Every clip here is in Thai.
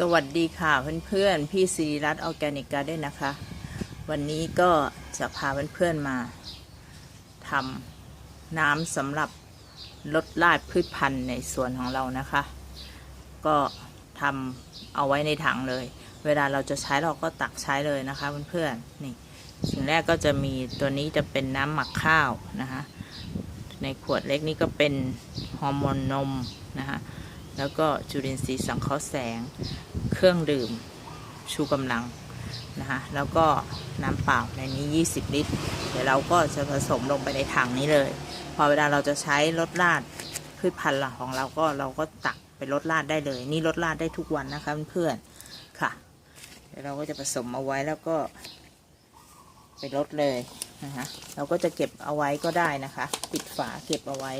สวัสดีค่ะเพื่อนๆพี่สิริรัตน์ออร์แกนิกการ์เด้นนะคะ วันนี้ก็จะพาเพื่อนๆมาทำน้ำสำหรับลดลาดพืชพันธุ์ในสวนของเรานะคะ ก็ทำเอาไว้ในถังเลย เวลาเราจะใช้เราก็ตักใช้เลยนะคะเพื่อนๆนี่สิ่งแรกก็จะมีตัวนี้จะเป็นน้ำหมักข้าวนะคะในขวดเล็กนี้ก็เป็นฮอร์โมนนมนะคะ แล้วก็จุลินทรีย์สังเคราะห์แสง เครื่องดื่ม ชูกำลังนะคะแล้วก็น้ำเปล่าในนี้ 20 ลิตร เดี๋ยวเราก็จะผสมลงไปในถังนี้เลย พอเวลาเราจะใช้ลดราดพืชพันธุ์ของเราก็เราก็ตักไปลดราดได้เลย นี่ลดราดได้ทุกวันนะคะเพื่อนๆค่ะ เดี๋ยวเราก็จะผสมเอาไว้แล้วก็ไปลดเลยนะคะเราก็จะเก็บเอาไว้ก็ได้นะคะ ปิดฝาเก็บเอาไว้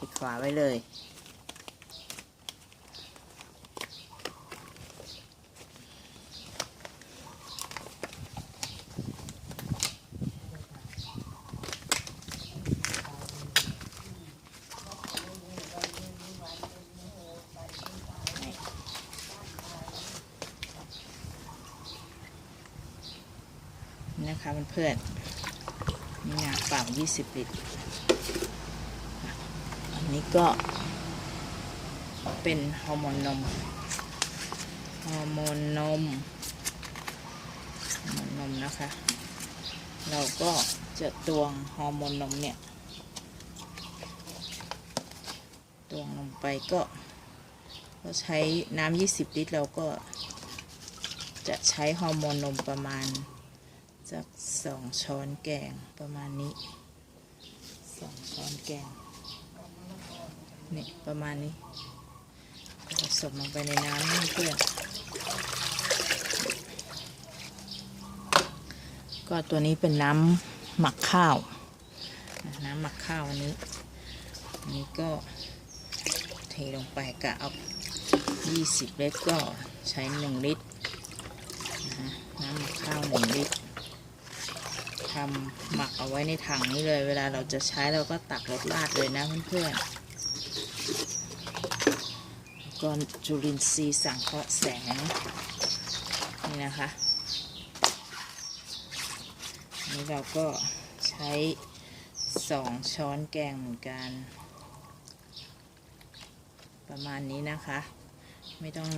ปิดฝาไว้เลย นี่นะคะเพื่อนๆนี่นะเปล่า20ลิตร อันนี้ก็เป็นฮอร์โมนนม ฮอร์โมนนม ฮอร์โมนนมนะคะ เราก็จะตวงฮอร์โมนนมเนี่ย ตวงลงไปก็ก็ใช้น้ำ20 ลิตร เราก็จะใช้ฮอร์โมนนมประมาณ สักสองช้อนแกงประมาณนี้สองช้อนแกงนี่ประมาณนี้ผสมลงไปในน้ำนี่เพื่อนก็ตัวนี้เป็นน้ำหมักข้าว น้ำหมักข้าวอันนี้อันนี้ก็เทลงไปกะเอา 20 ลิตรก็ใช้ 1 ลิตรนะน้ำหมักข้าว 1 ลิตร ทำหมักเอาไว้ในถังนี้เลย เวลาเราจะใช้เราก็ตักรสราดเลยนะเพื่อนๆก่อนจุลินทรีย์สังเคราะห์แสง นี่นะคะนี่เราก็ใช้สองช้อนแกงเหมือนกัน ประมาณนี้นะคะ ไม่ต้อง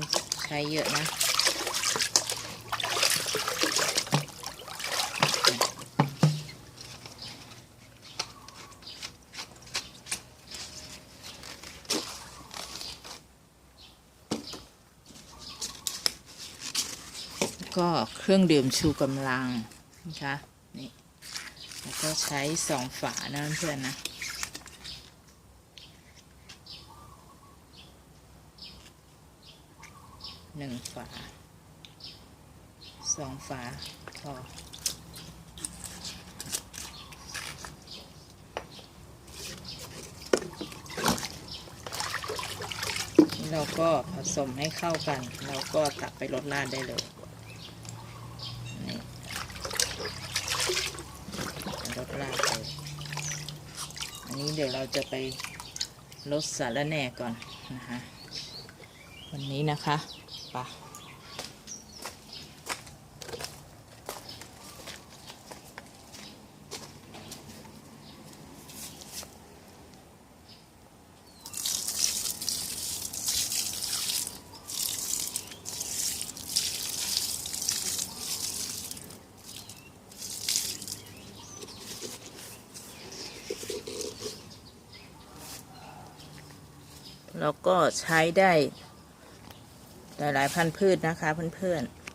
ใช้เยอะนะ ก็เครื่องดื่มชูกำลังนะคะนี่แล้วก็ใช้สองฝานะเพื่อนนะหนึ่งฝาสองฝาพอนี่เราก็ผสมให้เข้ากัน เราก็ตักไปรดราดได้เลย นี่รสราดเลย อั นี้เดี๋ยวเราจะไปลดสารแหน่ก่อนนะคะ วันนี้นะคะไป แล้วก็ใช้ได้หลายๆพันธุ์พืชนะคะเพื่อนๆ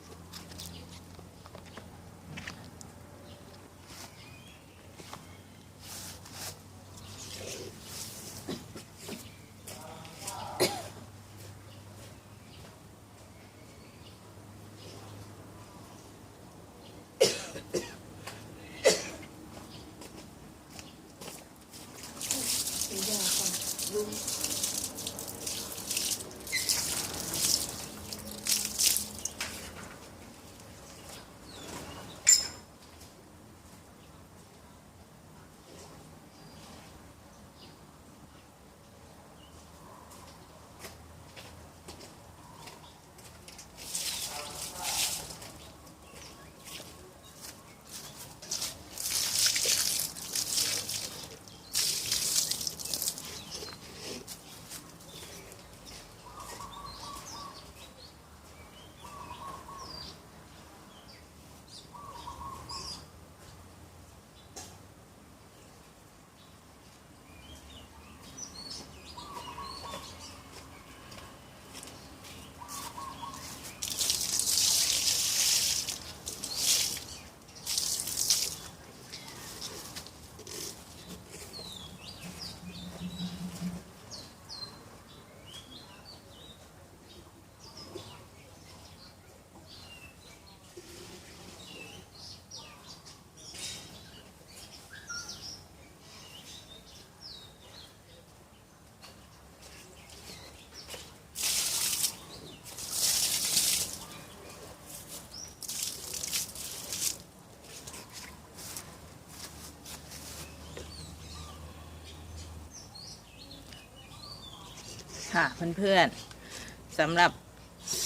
ค่ะเพื่อนๆสำหรับ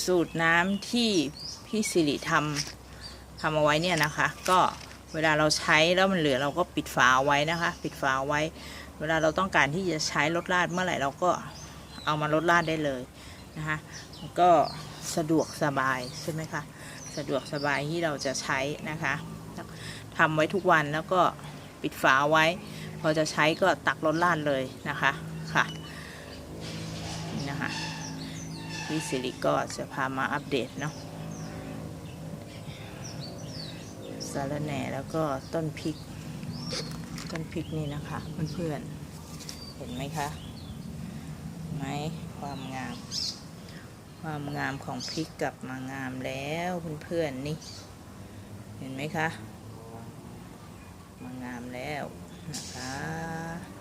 สูตรน้ำที่พี่สิริทำทำเอาไว้เนี่ยนะคะ ก็เวลาเราใช้แล้วมันเหลือเราก็ปิดฝาเอาไว้นะคะ ปิดฝาเอาไว้ เวลาเราต้องการที่จะใช้ลดราดเมื่อไหร่เราก็เอามาลดราดได้เลยนะคะก็สะดวกสบายใช่ไหมคะสะดวกสบายที่เราจะใช้นะคะทำไว้ทุกวันแล้วก็ปิดฝาไว้ พอจะใช้ก็ตักลดราดเลยนะคะ นะคะพี่สิริก็จะพามาอัปเดตเนาะสารแหน่แล้วก็ต้นพริก ต้นพริกนี่นะคะเพื่อนๆเห็นไหมคะไหมความงาม ความงามของพริกกลับมางามแล้วเพื่อนๆนี่เห็นไหมคะ มางามแล้วนะคะ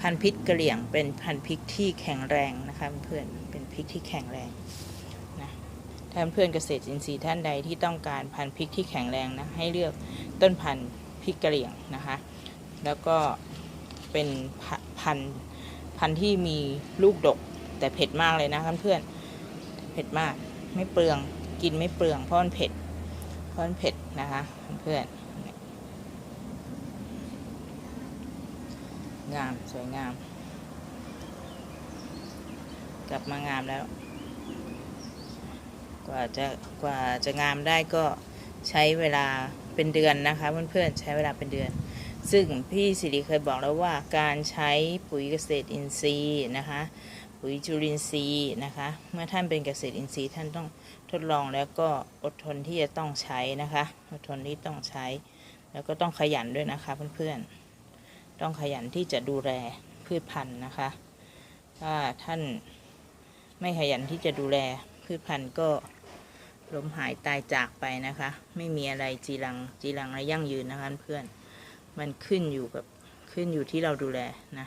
พันธุ์พริกกระเหรี่ยงเป็นพันธุ์พริกที่แข็งแรงนะคะเพื่อนเป็นพริกที่แข็งแรงนะถ้านเพื่อนเกษตรอินทรีย์ท่านใดที่ต้องการพันธุ์พริกที่แข็งแรงนะให้เลือกต้นพันธุ์พริกกระเหรี่ยงนะคะ แล้วก็เป็นพันธุ์พันธุ์ที่มีลูกดกแต่เผ็ดมากเลยนะเพื่อนเผ็ดมากไม่เปลืองกินไม่เปลืองเพราะมันเผ็ดเพราะมันเผ็ดนะคะเพื่อนๆ งามสวยงาม กลับมางามแล้ว กว่าจะกว่าจะงามได้ก็ใช้เวลาเป็นเดือนนะคะเพื่อนๆใช้เวลาเป็นเดือน ซึ่งพี่สิริเคยบอกแล้วว่าการใช้ปุ๋ยเกษตรอินทรีย์นะคะปุ๋ยจุลินทรีย์นะคะเมื่อท่านเป็นเกษตรอินทรีย์ท่านต้องทดลองแล้วก็อดทนที่จะต้องใช้นะคะ อดทนที่ต้องใช้ แล้วก็ต้องขยันด้วยนะคะเพื่อนๆ ต้องขยันที่จะดูแลพืชพันธุ์นะคะ ถ้าท่านไม่ขยันที่จะดูแลพืชพันธุ์ก็ล้มหายตายจากไปนะคะ ไม่มีอะไรจีรังจีรังและยั่งยืนนะคะเพื่อนมันขึ้นอยู่กับขึ้นอยู่ที่เราดูแลนะ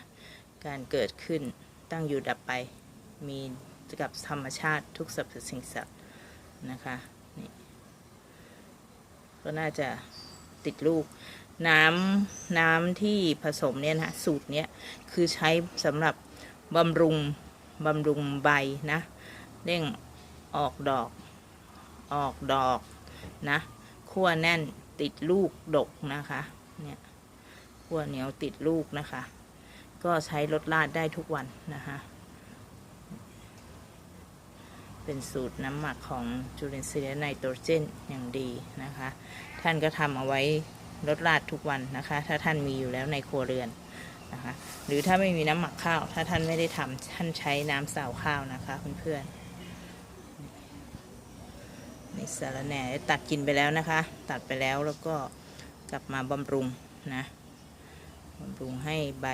การเกิดขึ้นตั้งอยู่ดับไป มีกับธรรมชาติทุกสรรพสิ่งสัตว์นะคะนี่ก็น่าจะติดลูก น้ำน้ำที่ผสมเนี่ยนะสูตรเนี้ยคือใช้สำหรับบำรุงบำรุงใบนะเร่งออกดอกออกดอกนะขั้วแน่นติดลูกดกนะคะเนี่ยขั้วเหนียวติดลูกนะคะ ก็ใช้ลดลาดได้ทุกวันนะคะเป็นสูตรน้ำหมักของจุลินทรีย์ไนโตรเจนอย่างดีนะคะ ท่านก็ทำเอาไว้ ลดราดทุกวันนะคะ ถ้าท่านมีอยู่แล้วในครัวเรือนนะคะ หรือถ้าไม่มีน้ำหมักข้าว ถ้าท่านไม่ได้ทำท่านใช้น้ำสาวข้าวนะคะเพื่อนๆนี่สารแหน่ตัดกินไปแล้วนะคะ ตัดไปแล้วแล้วก็กลับมาบำรุงนะบำรุงให้ใบ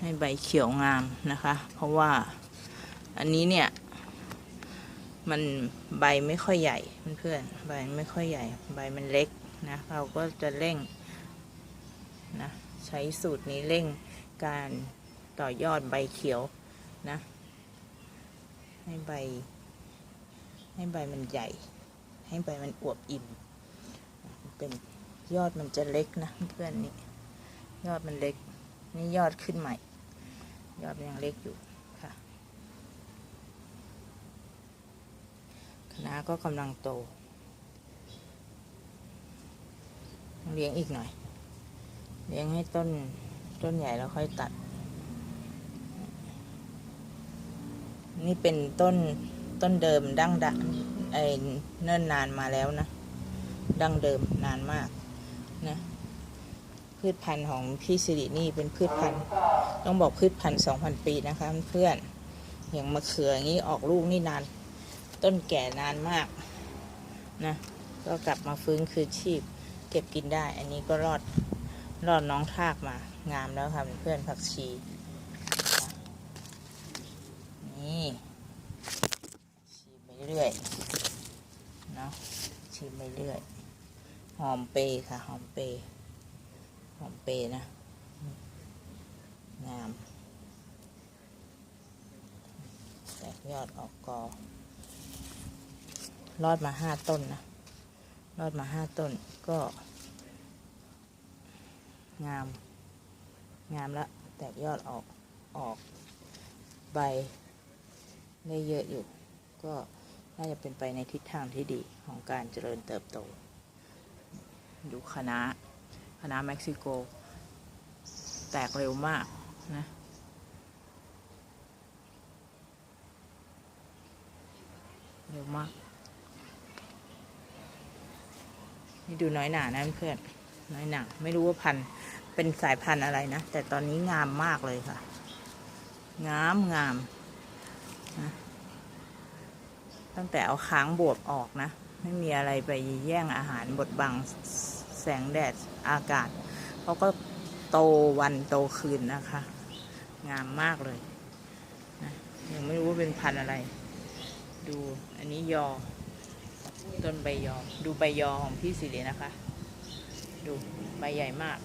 ให้ใบเขียวงามนะคะ เพราะว่าอันนี้เนี่ยมันใบไม่ค่อยใหญ่เพื่อนๆใบไม่ค่อยใหญ่ ใบมันเล็ก นะเราก็จะเร่งนะใช้สูตรนี้เร่งการต่อยอดใบเขียวนะให้ใบ ให้ใบมันใหญ่ ให้ใบมันอวบอิ่มเป็นยอดมันจะเล็กนะเพื่อนนี่ยอดมันเล็กนี่ยอดขึ้นใหม่ ยอดยังเล็กอยู่ค่ะคณะก็กำลังโต เลี้ยงอีกหน่อย เลี้ยงให้ต้นต้นใหญ่แล้วค่อยตัด นี่เป็นต้นต้นเดิมดั้งดังไอ้เนิ่นนานมาแล้วนะ ดั้งเดิมนานมากนะพืชพันธุ์ของพี่สิรินี่เป็นพืชพันธุ์ต้องบอกพืชพันธุ์สองพันปีนะคะเพื่อนอย่างมะเขืออย่างนี้ออกลูกนี่นาน ต้นแก่นานมากนะก็กลับมาฟื้นคืนชีพ เก็บกินได้ อันนี้ก็รอดรอดน้องทากมา งามแล้วค่ะเพื่อนผักชี นี่ชีไปเรื่อยเนาะชีไปเรื่อย หอมเปรย์ค่ะ หอมเปรย์หอมเปรย์นะ งาม แตกยอดออกกอรอดมาห้าต้นนะ รอดมาห้าต้นก็ งาม งามล้วแตกยอดออกออกใบได้เยอะอยู่ ก็น่าจะเป็นไปในทิศทางที่ดีของการเจริญเติบโตดูคณะคณะเม็กซิโก แตกเร็วมากนะเร็วมาก นี่ดูน้อยหนานะเพื่อนน้อยหนาไม่รู้ว่าพันธุ์เป็นสายพันธุ์อะไรนะ แต่ตอนนี้งามมากเลยค่ะ งามงามนะตั้งแต่เอาค้างบวบออกนะ ไม่มีอะไรไปแย่งอาหารบดบังแสงแดดอากาศเขาก็โตวันโตคืนนะคะ งามมากเลยนะยังไม่รู้ว่าเป็นพันธุ์อะไร ดูอันนี้ยอ นใบยอ ดูใบยอของพี่สิรินะคะ ดูใบใหญ่มาก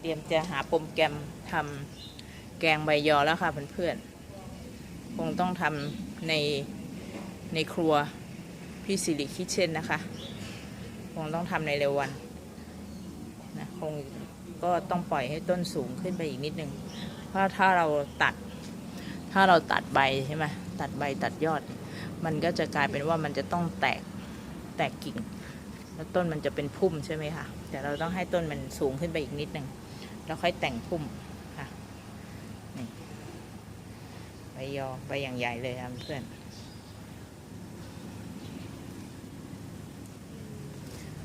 เตรียมจะหาปมแกมทำแกงใบยอแล้วค่ะเพื่อนๆ คงต้องทำในในครัวพี่สิริคิเช่นนะคะ คงต้องทำในเร็ววันนะคงก็ต้องปล่อยให้ต้นสูงขึ้นไปอีกนิดนึง เพราะถ้าเราตัด ถ้าเราตัดใบใช่ไหมตัดใบตัดยอด มันก็จะกลายเป็นว่ามันจะต้องแตกแตกกิ่ง แล้วต้นมันจะเป็นพุ่มใช่ไหมคะแต่เราต้องให้ต้นมันสูงขึ้นไปอีกนิดหนึ่งแล้วค่อยแต่งพุ่มค่ะนี่ใบยอใบอย่างใหญ่เลยค่ะเพื่อน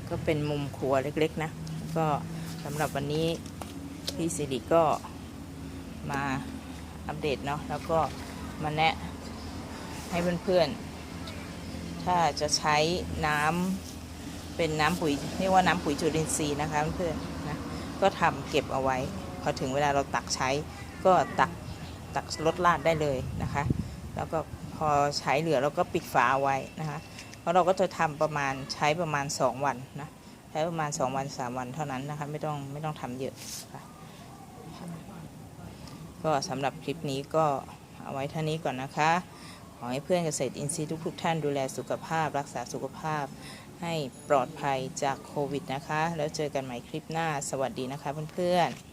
ก็เป็นมุมครัวเล็กๆนะ ก็สำหรับวันนี้พี่สิริก็มาอัปเดตเนาะแล้วก็มาแนะ ให้เพื่อนๆ ถ้าจะใช้น้ำเป็นน้ำปุ๋ยเรียกว่าน้ำปุ๋ยจุลินทรีย์นะคะเพื่อนๆนะก็ทำเก็บเอาไว้ พอถึงเวลาเราตักใช้ก็ตักตักลดราดได้เลยนะคะ แล้วก็พอใช้เหลือเราก็ปิดฝาเอาไว้นะคะเพราะเราก็จะทำประมาณใช้ประมาณ 2 วันนะใช้ประมาณ 2 วัน 3 วันเท่านั้นนะคะไม่ต้องไม่ต้องทำเยอะค่ะก็สำหรับคลิปนี้ก็เอาไว้เท่านี้ก่อนนะคะ อให้เพื่อนเกษตรอินทรีย์ทุกๆท่านดูแลสุขภาพ รักษาสุขภาพ ให้ปลอดภัยจากโควิดนะคะ แล้วเจอกันใหม่คลิปหน้า สวัสดีนะคะเพื่อนๆ